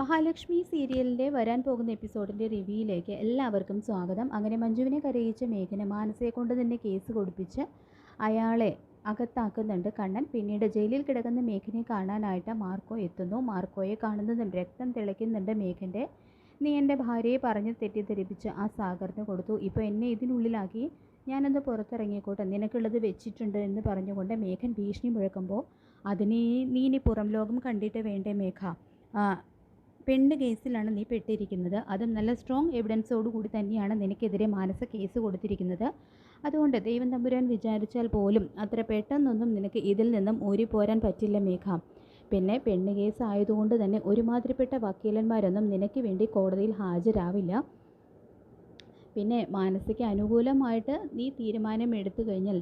മഹാലക്ഷ്മി സീരിയലിന്റെ വരാൻ പോകുന്ന എപ്പിസോഡിന്റെ റിവ്യൂയിലേക്ക് എല്ലാവർക്കും സ്വാഗതം. അങ്ങനെ മഞ്ജുവിനെ കരയിച്ച മേഘന മാനസയെ കൊണ്ട് തന്നെ കേസ് കൊടുപ്പിച്ച് അയാളെ അകത്താക്കുന്നുണ്ട് കണ്ണൻ. പിന്നീട് ജയിലിൽ കിടക്കുന്ന മേഘനെ കാണാനായിട്ട് മാർക്കോ എത്തുന്നു. മാർക്കോയെ കാണുന്നതും രക്തം തിളയ്ക്കുന്നുണ്ട് മേഘന്റെ. നീ എന്റെ ഭാര്യയെ പറഞ്ഞ് തെറ്റിദ്ധരിപ്പിച്ച് ആ സാഗറിന് കൊടുത്തു. ഇപ്പോൾ എന്നെ ഇതിനുള്ളിലാക്കി. ഞാനത് പുറത്തിറങ്ങിക്കോട്ടെ. നിനക്കുള്ളത് വെച്ചിട്ടുണ്ട് എന്ന് പറഞ്ഞുകൊണ്ട് മേഘൻ ഭീഷണി മുഴക്കുമ്പോൾ അതിനെ നീ ഇനി പുറം ലോകം കണ്ടിട്ട് വേണ്ടേ മേഘ? പെണ്ണ് കേസിലാണ് നീ പെട്ടിരിക്കുന്നത്. അതും നല്ല സ്ട്രോങ് എവിഡൻസോട് കൂടി തന്നെയാണ് നിനക്കെതിരെ മാനസ കേസ് കൊടുത്തിരിക്കുന്നത്. അതുകൊണ്ട് ദൈവം തമ്പുരാൻ വിചാരിച്ചാൽ പോലും അത്ര പെട്ടെന്നൊന്നും നിനക്ക് ഇതിൽ നിന്നും ഊരിപ്പോരാൻ പറ്റില്ല മേഘ. പിന്നെ പെണ്ണ് കേസ് ആയതുകൊണ്ട് തന്നെ ഒരുമാതിരിപ്പെട്ട വക്കീലന്മാരൊന്നും നിനക്ക് വേണ്ടി കോടതിയിൽ ഹാജരാവില്ല. പിന്നെ മാനസിക അനുകൂലമായിട്ട് നീ തീരുമാനം എടുത്തു കഴിഞ്ഞാൽ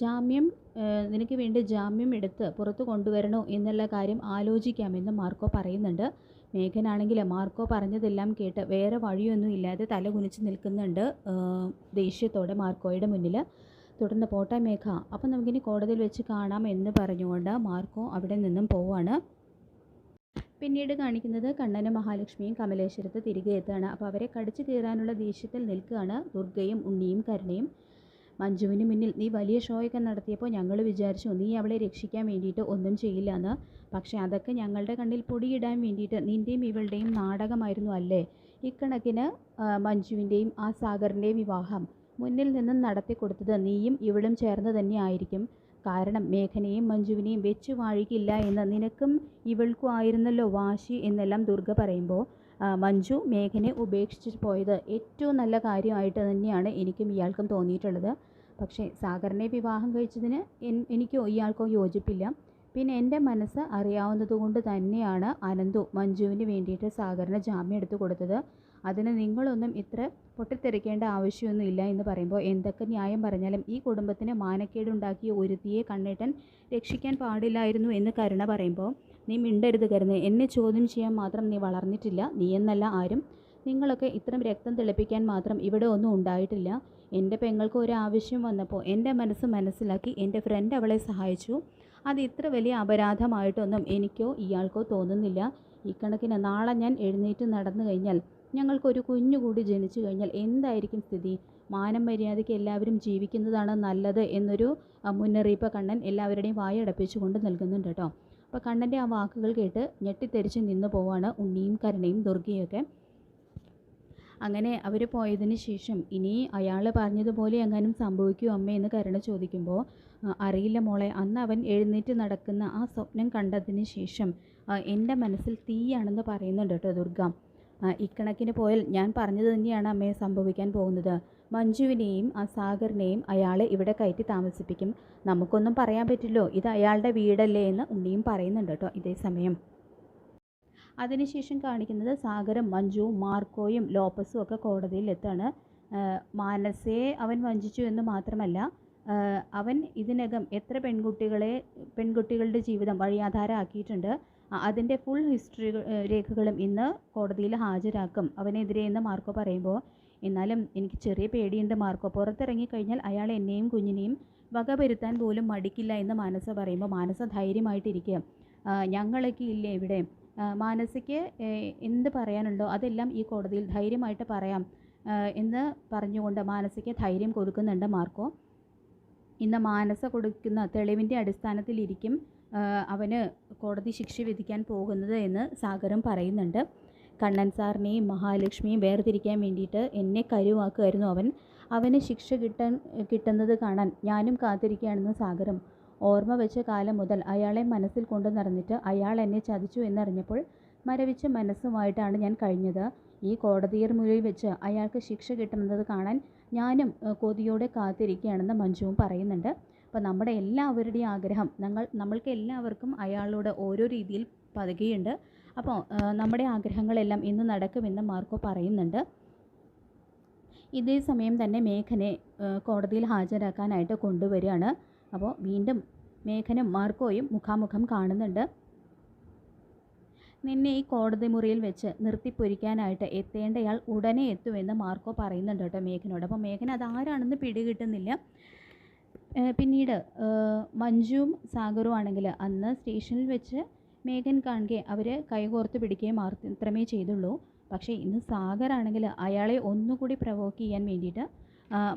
ജാമ്യം നിനക്ക് വേണ്ടി ജാമ്യം എടുത്ത് പുറത്തു കൊണ്ടുവരണോ എന്നുള്ള കാര്യം ആലോചിക്കാമെന്ന് മാർക്കോ പറയുന്നുണ്ട്. മേഘനാണെങ്കിൽ മാർക്കോ പറഞ്ഞതെല്ലാം കേട്ട് വേറെ വഴിയൊന്നും ഇല്ലാതെ തല കുനിച്ച് നിൽക്കുന്നുണ്ട് ദേഷ്യത്തോടെ മാർക്കോയുടെ മുന്നിൽ. തുടർന്ന് പോട്ടെ മേഘ അപ്പം നമുക്കിനി കോടതിയിൽ വെച്ച് കാണാം എന്ന് പറഞ്ഞുകൊണ്ട് മാർക്കോ അവിടെ നിന്നും പോവാണ്. പിന്നീട് കാണിക്കുന്നത് കണ്ണനും മഹാലക്ഷ്മിയും കമലേശ്വരത്ത് തിരികെ എത്തുകയാണ്. അപ്പോൾ അവരെ കടിച്ചു കീറാനുള്ള ദേഷ്യത്തിൽ നിൽക്കുകയാണ് ദുർഗയും ഉണ്ണിയും കരുണയും. മഞ്ജുവിന് മുന്നിൽ നീ വലിയ ഷോയൊക്കെ നടത്തിയപ്പോൾ ഞങ്ങൾ വിചാരിച്ചു നീ അവളെ രക്ഷിക്കാൻ വേണ്ടിയിട്ട് ഒന്നും ചെയ്യില്ല എന്ന് പക്ഷേ അതൊക്കെ ഞങ്ങളുടെ കണ്ണിൽ പൊടിയിടാൻ വേണ്ടിയിട്ട് നിന്റെയും ഇവളുടെയും നാടകമായിരുന്നു അല്ലേ? ഇക്കണക്കിന് മഞ്ജുവിന്റെയും ആ സാഗറിന്റെയും വിവാഹം. മുന്നിൽ നിന്നും നടത്തി കൊടുത്തത് നീയും ഇവളും ചേർന്ന് തന്നെ ആയിരിക്കും. കാരണം മേഘനയും മഞ്ജുവിനെയും വെച്ചു വാഴിക്കില്ല എന്ന് നിനക്കും ഇവൾക്കും ആയിരുന്നല്ലോ വാശി എന്നെല്ലാം ദുർഗ പറയുമ്പോൾ. മഞ്ജു മേഘനെ ഉപേക്ഷിച്ച് പോയത് ഏറ്റവും നല്ല കാര്യമായിട്ട് തന്നെയാണ് എനിക്കും ഇയാൾക്കും തോന്നിയിട്ടുള്ളത്. പക്ഷേ സാഗറിനെ വിവാഹം കഴിച്ചതിന് എനിക്കോ ഇയാൾക്കോ യോജിപ്പില്ല. പിന്നെ എന്റെ മനസ്സ് അറിയാവുന്നതുകൊണ്ട് തന്നെയാണ് അനന്തു മഞ്ജുവിന് വേണ്ടിയിട്ട് സാഗറിന് ജാമ്യം എടുത്തു കൊടുത്തത്. അതിന് നിങ്ങളൊന്നും ഇത്ര പൊട്ടിത്തെറിക്കേണ്ട ആവശ്യമൊന്നുമില്ല എന്ന് പറയുമ്പോൾ എന്തൊക്കെ ന്യായം പറഞ്ഞാലും ഈ കുടുംബത്തിന് മാനക്കേടുണ്ടാക്കിയ ഒരുത്തിയെ കണ്ണേട്ടൻ രക്ഷിക്കാൻ പാടില്ലായിരുന്നു എന്ന് കരുണ പറയുമ്പോൾ നീ മിണ്ടരുത് കരുന്ന് എന്നെ ചോദ്യം ചെയ്യാൻ മാത്രം നീ വളർന്നിട്ടില്ല നീ എന്നല്ല ആരും നിങ്ങളൊക്കെ ഇത്രയും രക്തം തിളപ്പിക്കാൻ മാത്രം ഇവിടെ ഒന്നും ഉണ്ടായിട്ടില്ല. എന്റെ പെങ്ങൾക്ക് ഒരു ആവശ്യം വന്നപ്പോൾ എന്റെ മനസ്സ് മനസ്സിലാക്കി എന്റെ ഫ്രണ്ട് അവളെ സഹായിച്ചു. അത് ഇത്ര വലിയ അപരാധമായിട്ടൊന്നും എനിക്കോ ഇയാൾക്കോ തോന്നുന്നില്ല. ഈ ഇക്കണക്കിന് നാളെ ഞാൻ എഴുന്നേറ്റ് നടന്നു കഴിഞ്ഞാൽ ഞങ്ങൾക്കൊരു കുഞ്ഞു കൂടി ജനിച്ചു കഴിഞ്ഞാൽ എന്തായിരിക്കും സ്ഥിതി? മാനം മര്യാദയ്ക്ക് എല്ലാവരും ജീവിക്കുന്നതാണ് നല്ലത് എന്നൊരു മുന്നറിയിപ്പ് കണ്ണൻ എല്ലാവരുടെയും വായടപ്പിച്ചുകൊണ്ട് നൽകുന്നുണ്ട് കേട്ടോ. അപ്പോൾ കണ്ണന്റെ ആ വാക്കുകൾ കേട്ട് ഞെട്ടിത്തെറിച്ച് നിന്ന് പോവാണ് ഉണ്ണിയും കരുണയും ദുർഗയൊക്കെ അങ്ങനെ അവർ പോയതിന് ശേഷം ഇനി അയാൾ പറഞ്ഞതുപോലെ എങ്ങാനും സംഭവിക്കൂ അമ്മ എന്ന് കരുണ ചോദിക്കുമ്പോൾ അറിയില്ല മോളെ. അന്ന് അവൻ എഴുന്നേറ്റ് നടക്കുന്ന ആ സ്വപ്നം കണ്ടതിന് ശേഷം എന്റെ മനസ്സിൽ തീയാണെന്ന് പറയുന്നുണ്ട് കേട്ടോ ദുർഗ. ഇക്കണക്കിന് പോയാൽ ഞാൻ പറഞ്ഞത് തന്നെയാണ് അമ്മയെ സംഭവിക്കാൻ പോകുന്നത്. മഞ്ജുവിനെയും ആ സാഗറിനെയും അയാൾ ഇവിടെ കയറ്റി താമസിപ്പിക്കും. നമുക്കൊന്നും പറയാൻ പറ്റില്ലോ. ഇത് അയാളുടെ വീടല്ലേ എന്ന് ഉണ്ണിയും പറയുന്നുണ്ട് കേട്ടോ ഇതേ സമയം. അതിനുശേഷം കാണിക്കുന്നത് സാഗരം മഞ്ജുവും മാർക്കോയും ലോപ്പസും ഒക്കെ കോടതിയിൽ എത്താണ് മാനസയെ അവൻ വഞ്ചിച്ചു എന്ന് മാത്രമല്ല അവൻ ഇതിനകം എത്ര പെൺകുട്ടികളെ പെൺകുട്ടികളുടെ ജീവിതം വഴിയാധാരമാക്കിയിട്ടുണ്ട്. അതിന്റെ ഫുൾ ഹിസ്റ്ററി രേഖകളും ഇന്ന് കോടതിയിൽ ഹാജരാക്കും. അവനെതിരെ എന്ന് മാർക്കോ പറയുമ്പോൾ എന്നാലും എനിക്ക് ചെറിയ പേടിയുണ്ട് മാർക്കോ. പുറത്തിറങ്ങി കഴിഞ്ഞാൽ അയാൾ എന്നെയും കുഞ്ഞിനെയും വകവരുത്താൻ പോലും മടിക്കില്ല എന്ന് മാനസ പറയുമ്പോൾ മാനസ ധൈര്യമായിട്ടിരിക്കുക ഞങ്ങളൊക്കെ ഇല്ലേ ഇവിടെ? മാനസയ്ക്ക് എന്ത് പറയാനുണ്ടോ അതെല്ലാം ഈ കോടതിയിൽ ധൈര്യമായിട്ട് പറയാം. എന്ന് പറഞ്ഞുകൊണ്ട് മാനസയ്ക്ക് ധൈര്യം കൊടുക്കുന്നുണ്ട് മാർക്കോ. ഇന്ന് മാനസ കൊടുക്കുന്ന തെളിവിന്റെ അടിസ്ഥാനത്തിലിരിക്കും അവന് കോടതി ശിക്ഷ വിധിക്കാൻ പോകുന്നത് എന്ന് സാഗരം പറയുന്നുണ്ട്. കണ്ണൻ സാറിനെയും മഹാലക്ഷ്മിയും വേർതിരിക്കാൻ വേണ്ടിയിട്ട് എന്നെ കരുവാക്കുമായിരുന്നു അവൻ. അവന് ശിക്ഷ കിട്ടാൻ കിട്ടുന്നത് കാണാൻ ഞാനും കാത്തിരിക്കുകയാണെന്ന് സാഗരം ഓർമ്മ വെച്ച കാലം മുതൽ അയാളെ മനസ്സിൽ കൊണ്ടു നടന്നിട്ട് അയാൾ എന്നെ ചതിച്ചു എന്നറിഞ്ഞപ്പോൾ മരവിച്ച മനസ്സുമായിട്ടാണ് ഞാൻ കഴിഞ്ഞത്. ഈ കോടതിയർ മുറിയിൽ വെച്ച് അയാൾക്ക് ശിക്ഷ കിട്ടുന്നത് കാണാൻ ഞാനും കൊതിയോടെ കാത്തിരിക്കുകയാണെന്ന് മഞ്ജുവും പറയുന്നുണ്ട്. അപ്പോൾ നമ്മുടെ എല്ലാവരുടെയും ആഗ്രഹം ഞങ്ങൾ നമ്മൾക്ക് എല്ലാവർക്കും അയാളോട് ഓരോ രീതിയിൽ പതുകയുണ്ട് അപ്പോൾ നമ്മുടെ ആഗ്രഹങ്ങളെല്ലാം ഇന്ന് നടക്കുമെന്ന് മാർക്കോ പറയുന്നുണ്ട്. ഇതേ സമയം തന്നെ മേഘനെ കോടതിയിൽ ഹാജരാക്കാനായിട്ട് കൊണ്ടുവരികയാണ്. അപ്പോൾ വീണ്ടും മേഘനും മാർക്കോയും മുഖാമുഖം കാണുന്നുണ്ട്. നിന്നെ ഈ കോടതി മുറിയിൽ വെച്ച് നിർത്തിപ്പൊരിക്കാനായിട്ട് എത്തേണ്ടയാൾ ഉടനെ എത്തുമെന്ന് മാർക്കോ പറയുന്നുണ്ട് കേട്ടോ മേഘനോട്. അപ്പോൾ മേഘന അതാരാണെന്ന് പിടികിട്ടുന്നില്ല. പിന്നീട് മഞ്ജുവും സാഗറും ആണെങ്കിൽ അന്ന് സ്റ്റേഷനിൽ വെച്ച് മേഘൻ കാണുക അവർ കൈകോർത്ത് പിടിക്കുകയും മാത്രമേ ചെയ്തുള്ളൂ. പക്ഷേ ഇന്ന് സാഗറാണെങ്കിൽ അയാളെ ഒന്നുകൂടി പ്രവോക്ക് ചെയ്യാൻ വേണ്ടിയിട്ട്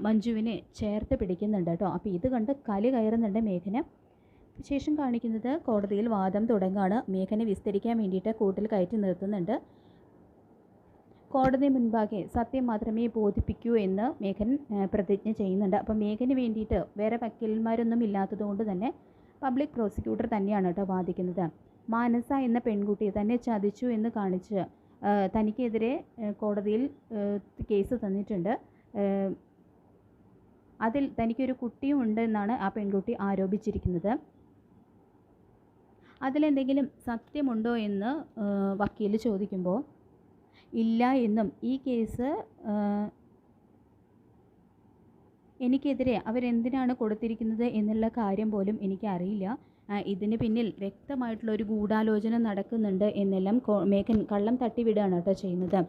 മഞ്ജുവിനെ ചേർത്ത് പിടിക്കുന്നുണ്ട് കേട്ടോ. അപ്പോൾ ഇത് കണ്ട് കലി കയറുന്നുണ്ട് മേഘന്. ശേഷം കാണിക്കുന്നത് കോടതിയിൽ വാദം തുടങ്ങാണ്. മേഘനെ വിസ്തരിക്കാൻ വേണ്ടിയിട്ട് കൂട്ടിൽ കയറ്റി നിർത്തുന്നുണ്ട്. കോടതി മുൻപാകെ സത്യം മാത്രമേ ബോധിപ്പിക്കൂ എന്ന് മേഘൻ പ്രതിജ്ഞ ചെയ്യുന്നുണ്ട്. അപ്പം മേഘന് വേണ്ടിയിട്ട് വേറെ വക്കീലന്മാരൊന്നും ഇല്ലാത്തതുകൊണ്ട് തന്നെ പബ്ലിക് പ്രോസിക്യൂട്ടർ തന്നെയാണ് കേട്ടോ വാദിക്കുന്നത്. മാനസ എന്ന പെൺകുട്ടി തന്നെ ചതിച്ചു എന്ന് കാണിച്ച് തനിക്കെതിരെ കോടതിയിൽ കേസ് തന്നിട്ടുണ്ട്. അതിൽ തനിക്കൊരു കുട്ടിയും ഉണ്ട് എന്നാണ് ആ പെൺകുട്ടി ആരോപിച്ചിരിക്കുന്നത്. അതിലെന്തെങ്കിലും സത്യമുണ്ടോ എന്ന് വക്കീൽ ചോദിക്കുമ്പോൾ ഇല്ല എന്നും ഈ കേസ് എനിക്കെതിരെ അവരെന്തിനാണ് കൊടുത്തിരിക്കുന്നത് എന്നുള്ള കാര്യം പോലും എനിക്കറിയില്ല. ഇതിന് പിന്നിൽ വ്യക്തമായിട്ടുള്ള ഒരു ഗൂഢാലോചന നടക്കുന്നുണ്ട് എന്നെല്ലാം മേഘൻ കള്ളം തട്ടിവിടുകയാണ് കേട്ടോ ചെയ്യുന്നത്.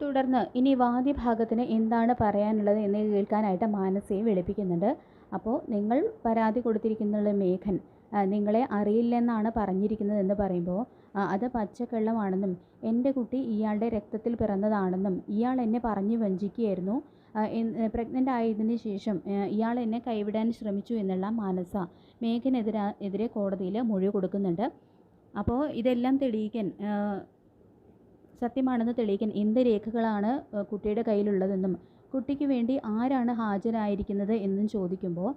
തുടർന്ന് ഇനി വാദ്യഭാഗത്തിന് എന്താണ് പറയാനുള്ളത് എന്ന് കേൾക്കാനായിട്ട് മാനസയെ വിളിപ്പിക്കുന്നുണ്ട്. അപ്പോൾ നിങ്ങൾ പരാതി കൊടുത്തിരിക്കുന്ന മേഘൻ. നിങ്ങളെ അറിയില്ലെന്നാണ് പറഞ്ഞിരിക്കുന്നത് എന്ന് പറയുമ്പോൾ അത് പച്ചക്കള്ളമാണെന്നും എന്റെ കുട്ടി ഇയാളുടെ രക്തത്തിൽ പിറന്നതാണെന്നും ഇയാൾ എന്നെ പറഞ്ഞു വഞ്ചിക്കുകയായിരുന്നു. പ്രഗ്നന്റ് ആയതിന് ശേഷം ഇയാൾ എന്നെ കൈവിടാൻ ശ്രമിച്ചു എന്നുള്ള മാനസ മേഘനെതിരെ എതിരെ കോടതിയിൽ മൊഴി കൊടുക്കുന്നുണ്ട്. അപ്പോൾ ഇതെല്ലാം തെളിയിക്കാൻ സത്യമാണെന്ന് തെളിയിക്കാൻ എന്ത് രേഖകളാണ് കുട്ടിയുടെ കയ്യിലുള്ളതെന്നും കുട്ടിക്ക് വേണ്ടി ആരാണ് ഹാജരായിരിക്കുന്നത് എന്നും ചോദിക്കുമ്പോൾ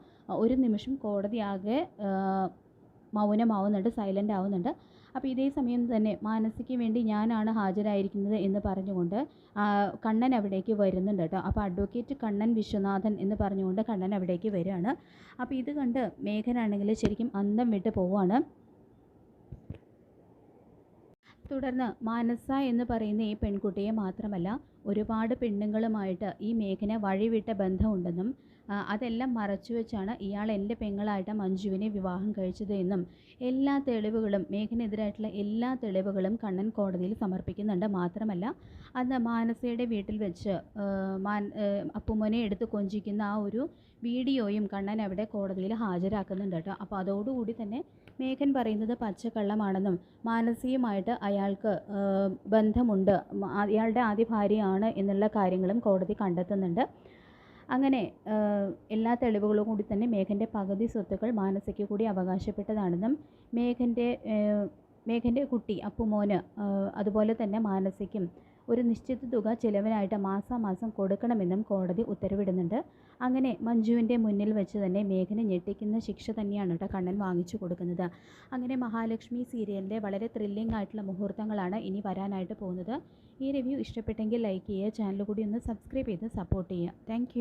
ഒരു നിമിഷം കോടതി ആകെ മൗനമാവുന്നുണ്ട് സൈലന്റ് ആവുന്നുണ്ട്. അപ്പോൾ ഇതേ സമയം തന്നെ മാനസിക്ക് വേണ്ടി ഞാനാണ് ഹാജരായിരിക്കുന്നത് എന്ന് പറഞ്ഞുകൊണ്ട് കണ്ണൻ അവിടേക്ക് വരുന്നുണ്ട് കേട്ടോ. അപ്പോൾ അഡ്വക്കേറ്റ് കണ്ണൻ വിശ്വനാഥൻ എന്ന് പറഞ്ഞുകൊണ്ട് കണ്ണൻ അവിടേക്ക് വരികയാണ്. അപ്പോൾ ഇത് കണ്ട് മേഘനാണെങ്കിൽ ശരിക്കും അന്തം വിട്ട് പോവുകയാണ്. തുടർന്ന് മാനസ എന്ന് പറയുന്ന ഈ പെൺകുട്ടിയെ മാത്രമല്ല ഒരുപാട് പെണ്ണുങ്ങളുമായിട്ട് ഈ മേഘന വഴിവിട്ട ബന്ധമുണ്ടെന്നും അതെല്ലാം മറച്ചു വെച്ചാണ് ഇയാൾ എന്റെ പെങ്ങളായിട്ട് മഞ്ജുവിനെ വിവാഹം കഴിച്ചത് എന്നും എല്ലാ തെളിവുകളും മേഘനെതിരായിട്ടുള്ള എല്ലാ തെളിവുകളും കണ്ണൻ കോടതിയിൽ സമർപ്പിക്കുന്നുണ്ട്. മാത്രമല്ല അന്ന് മാനസയുടെ വീട്ടിൽ വെച്ച് മാൻ അപ്പുമോനെ എടുത്ത് കൊഞ്ചിക്കുന്ന ആ ഒരു വീഡിയോയും കണ്ണൻ അവിടെ കോടതിയിൽ ഹാജരാക്കുന്നുണ്ട് കേട്ടോ. അപ്പോൾ അതോടുകൂടി തന്നെ മേഘൻ പറയുന്നത് പച്ചക്കള്ളമാണെന്നും മാനസികമായിട്ട് അയാൾക്ക് ബന്ധമുണ്ട് അയാളുടെ ആദ്യ ഭാര്യയാണ് എന്നുള്ള കാര്യങ്ങളും കോടതി കണ്ടെത്തുന്നുണ്ട്. അങ്ങനെ എല്ലാ തെളിവുകളും കൂടി തന്നെ മേഘന്റെ പകുതി സ്വത്തുക്കൾ മാനസയ്ക്ക് കൂടി അവകാശപ്പെട്ടതാണെന്നും മേഘന്റെ മേഘന്റെ കുട്ടി അപ്പുമോന് അതുപോലെ തന്നെ മാനസയ്ക്കും ഒരു നിശ്ചിത തുക ചിലവിനായിട്ട് മാസാമാസം കൊടുക്കണമെന്നും കോടതി ഉത്തരവിടുന്നുണ്ട്. അങ്ങനെ മഞ്ജുവിന്റെ മുന്നിൽ വെച്ച് തന്നെ മേഘനെ ഞെട്ടിക്കുന്ന ശിക്ഷ തന്നെയാണ് കേട്ടോ കണ്ണൻ വാങ്ങിച്ചു കൊടുക്കുന്നത്. അങ്ങനെ മഹാലക്ഷ്മി സീരിയലിന്റെ വളരെ ത്രില്ലിംഗ് ആയിട്ടുള്ള മുഹൂർത്തങ്ങളാണ് ഇനി വരാനായിട്ട് പോകുന്നത്. ഈ റിവ്യൂ ഇഷ്ടപ്പെട്ടെങ്കിൽ ലൈക്ക് ചെയ്യുക ചാനൽ കൂടി ഒന്ന് സബ്സ്ക്രൈബ് ചെയ്ത് സപ്പോർട്ട് ചെയ്യുക. താങ്ക്